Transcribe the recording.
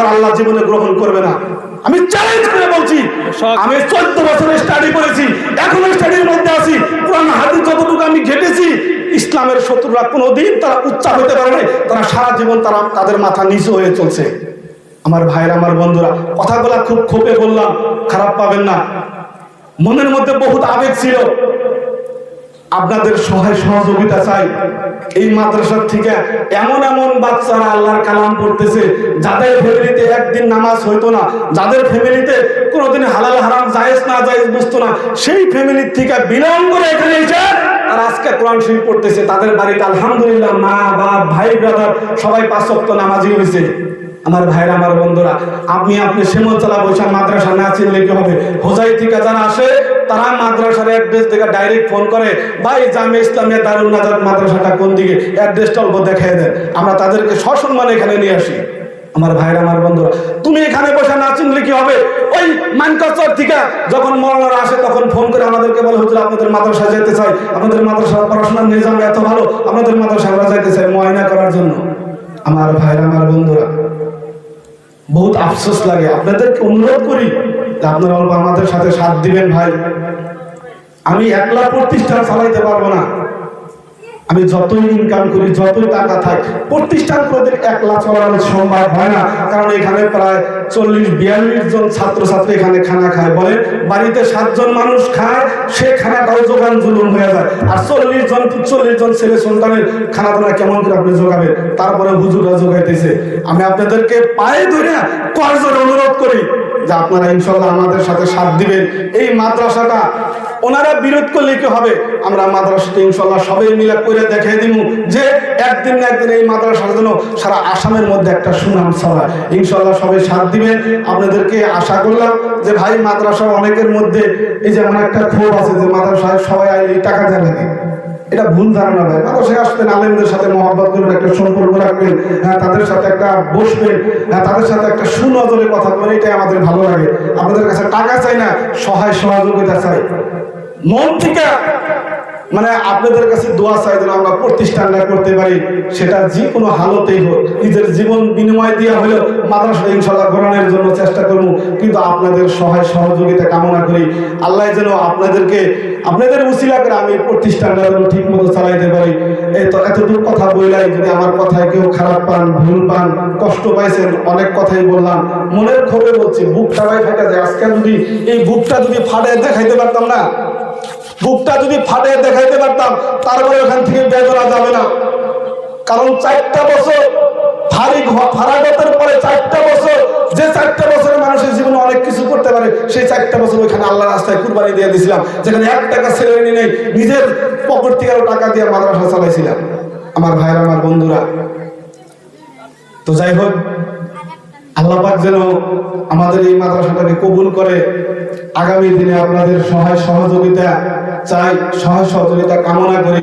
আমার আল্লাহ জীবনে গ্রহণ করবে না। আমি চ্যালেঞ্জ করে বলছি আমি চোদ্দ বছরের স্টাডি করেছি এখনও স্টাডির মধ্যে আছি। কোরআন হাদিস যতটুকু আমি ঘেটেছি ইসলামের শত্রুরা কোনোদিন তারা উচ্চার হতে পারে নাই তারা সারা জীবন তারা তাদের মাথা নিচু হয়ে চলছে। আমার ভাইয়ের আমার বন্ধুরা কথাগুলা খুব ক্ষোভে বললাম খারাপ পাবেন না। মনের মধ্যে বহুত আবেগ ছিল। আপনাদের সহায় সহযোগিতা চাই। এই মাদ্রাসার থেকে এমন এমন বাচ্চারা আল্লাহর কালাম করতেছে যাদের ফ্যামিলিতে একদিন নামাজ হইতো না, যাদের ফ্যামিলিতে কোনোদিন হালাল হারাম জায়েজ না জায়েজ বুঝতো না, সেই ফ্যামিলির থেকে বিলম্ব করে এখানে এসে তারা আজকে কোরআন শরীফ পড়তেছে। তাদের বাড়িতে আলহামদুলিল্লাহ মা, বাপ, ভাই ব্রাদার সবাই পাঁচ ওয়াক্ত নামাজি হয়েছে আমার ভাইরা, আমার বন্ধুরা, আপনি আপনি শ্যামলতলা বৈশাখ মাদ্রাসা না চিনলে কি হবে? হোজাই থেকে যারা আসে তারা মাদ্রাসার অ্যাড্রেস থেকে ডাইরেক্ট ফোন করে, ভাই, জামে ইসলামিয়া দারুল নাজাত মাদ্রাসাটা কোন দিকে? অ্যাড্রেসটা অল্প দেখাই দেন। আমরা তাদেরকে সসম্মানে এখানে নিয়ে আসি। আমার ভাইরা আমার বন্ধুরা, তুমি এখানে বসে না চিনলে কি হবে? ওই মানকাচর থেকে যখন মরণরা আসে, তখন ফোন করে আমাদেরকে বলে, হুজুর, আপনাদের মাদ্রাসা যেতে চাই। আপনাদের মাদ্রাসা পড়াশোনার নিজাম এত ভালো, আপনাদের মাদ্রাসা আমরা চাই ময়না করার জন্য। আমার ভাইরা আমার বন্ধুরা, বহুত আফসোস লাগে। আপনাদেরকে অনুরোধ করি আপনারা অল্প আমাদের সাথে সাথ দিবেন ভাই। আমি একলা প্রতিষ্ঠান চালাইতে পারব না। আমি যতই ইনকাম করি, যতই টাকা থাক, প্রতিষ্ঠান প্রতি একলা চলানো সম্ভব হয় না। কারণ এখানে প্রায় চল্লিশ, বিয়াল্লিশ জন ছাত্রছাত্রী এখানে খানা খায়। বলে বাড়িতে সাতজন মানুষ খায়, সে খানাটাও যোগান জুলুম হয়ে যায়। আর চল্লিশ জন চল্লিশ জন ছেলে সন্তানের খানা দানা কেমন করে আপনি যোগাবেন? তারপরে হুজুরা যোগাইতেছে। আমি আপনাদেরকে পায়ে ধরে অনুরোধ করি যে আপনারা ইনশাল্লাহ আমাদের সাথে সাথ দিবেন। এই মাদ্রাসাটা ওনারা বিরোধ করলে কি হবে? আমরা মাদ্রাসাটা ইনশাল্লাহ সবাই মিলে করে দেখাই দিব যে একদিন না একদিন এই মাদ্রাসার জন্য সারা আসামের মধ্যে একটা সুনাম ছড়ায়। ইনশাল্লাহ সবাই সাথ দিবেন। আপনাদেরকে আশা করলাম যে ভাই মাদ্রাসা অনেকের মধ্যে এই যে আমার একটা ক্ষোভ আছে যে মাদ্রাসায় সবাই এই টাকা দেয় নাকি? এটা ভুল ধারণা ভাই। মাদ্রাসায় আসতেন আলেমদের সাথে মহাব্বত করবেন, একটা সম্পর্ক রাখবেন হ্যাঁ তাদের সাথে একটা বসবেন হ্যাঁ তাদের সাথে একটা সুনজরে কথা বলবেন, এটাই আমাদের ভালো লাগে। আমাদের কাছে টাকা চাই না, সহায় সহযোগিতা চাই। মন থেকে মানে আপনাদের কাছে দোয়া চাই যেন আমরা প্রতিষ্ঠানটা করতে পারি, সেটা যে কোনো হালতেই হোক। নিজের জীবন বিনিময় দিয়ে হলেও মাদ্রাসা ইনশাল্লাহ গ্রহণের জন্য চেষ্টা করব, কিন্তু আপনাদের সহায় সহযোগিতা কামনা করি। আল্লাহ যেন আপনাদেরকে, আপনাদের উসিলা করে আমি প্রতিষ্ঠানটা যেন ঠিক মতো চালাইতে পারি। এই তো এতটুকু কথা বললাই, যদি আমার কথায় কেউ খারাপ পান, ভুল পান, কষ্ট পাইছেন, অনেক কথাই বললাম, মনের ক্ষোভে বলছি, বুকটা ভাই ফাটা যায়। আজকে যদি এই বুকটা যদি ফাটে দেখাইতে পারতাম না বুকটা যদি ফাটে দেখাইতে পারতাম, তারপরে ওখান থেকে বেদনা যাবে না। কারণ চারটা বছর পরে চারটা বছর, যে মানুষের জীবনে অনেক কিছু করতে পারে, সেই বছর আল্লাহ রাস্তায় কুরবানি দিয়ে যেখানে এক টাকা নিজের আরও টাকা দিয়ে মাদ্রাসা চালাইছিলাম। আমার ভাইয়ের, আমার বন্ধুরা, তো যাই হোক আল্লাহ পাক যেন আমাদের এই মাদ্রাসাটাকে কবুল করে। আগামী দিনে আপনাদের সহায় সহযোগিতা চাই, সহায় সহযোগিতা কামনা করি।